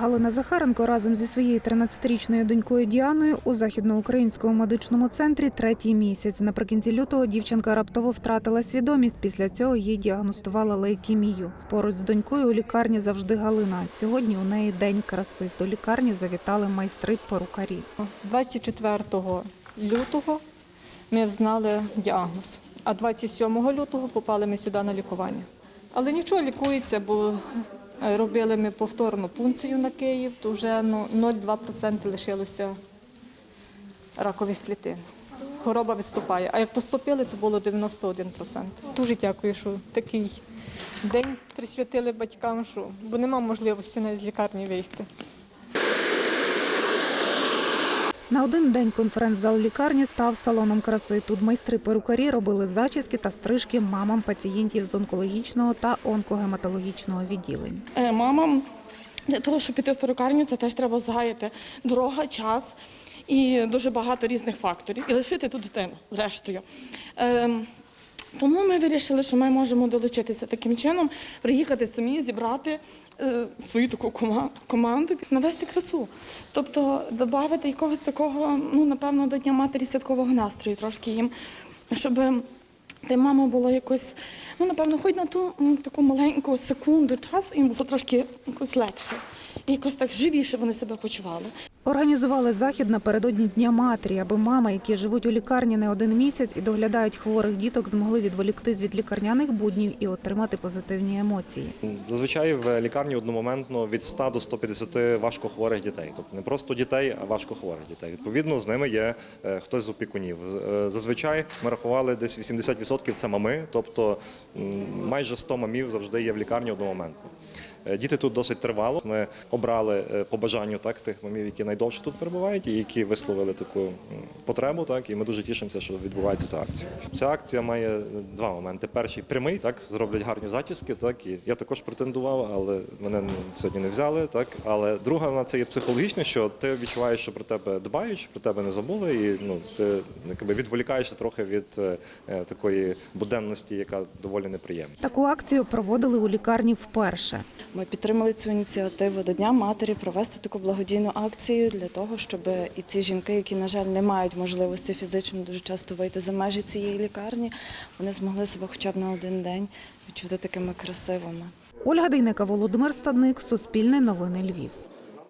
Галина Захаренко разом зі своєю 13-річною донькою Діаною у західноукраїнському медичному центрі третій місяць. Наприкінці лютого дівчинка раптово втратила свідомість. Після цього їй діагностували лейкемію. Поруч з донькою у лікарні завжди Галина. Сьогодні у неї день краси. До лікарні завітали майстри перукарі. 24 лютого ми взнали діагноз, а 27 лютого попали ми сюди на лікування. Але нічого лікується, бо робили ми повторну пункцію на Київ, то вже ну, 0,2% лишилося ракових клітин. Хвороба виступає. А як поступили, то було 91%. Дуже дякую, що такий день присвятили батькам, що, бо нема можливості навіть з лікарні вийти. На один день конференц-зал лікарні став салоном краси. Тут майстри перукарі робили зачіски та стрижки мамам пацієнтів з онкологічного та онкогематологічного відділень. Е, Мамам для того, щоб піти в перукарню, це теж треба згаяти дорога, час і дуже багато різних факторів. І лишити тут дитину, зрештою. Тому ми вирішили, що ми можемо долучитися таким чином, приїхати самі, зібрати е, свою таку кома- команду, навести красу. Тобто додати якогось такого, ну напевно, до Дня матері святкового настрою трошки їм, щоб та мама було якось, ну напевно, хоч на ту м, таку маленьку секунду часу їм було трошки якось легше. Якось так живіше вони себе почували. Організували захід напередодні Дня матері, аби мами, які живуть у лікарні не один місяць і доглядають хворих діток, змогли відволіктись від лікарняних буднів і отримати позитивні емоції. Зазвичай в лікарні одномоментно від 100 до 150 важкохворих дітей. Тобто не просто дітей, а важкохворих дітей. Відповідно, з ними є е, хтось з опікунів. Е, Зазвичай ми рахували десь 80% це мами, тобто майже 100 мамів завжди є в лікарні одномоментно. Е, Діти тут досить тривало. Ми обрали е, по бажанню так тих мамів, які найдовше тут перебувають, і які висловили таку потребу. Так і ми дуже тішимося, що відбувається ця акція. Ця акція має два моменти. Перший прямий, так зроблять гарні зачіски. Так і я також претендував, але мене сьогодні не взяли. Так, але друга вона це є психологічне, що ти відчуваєш, що про тебе дбають, що про тебе не забули, і ну ти якби відволікаєшся трохи від е, е, такої буденності, яка доволі неприємна. Таку акцію проводили у лікарні вперше. Ми підтримали цю ініціативу до Дня матері провести таку благодійну акцію для того, щоб і ці жінки, які, на жаль, не мають можливості фізично дуже часто вийти за межі цієї лікарні, вони змогли себе хоча б на один день відчути такими красивими. Ольга Дейника, Володимир Стадник, Суспільне новини Львів.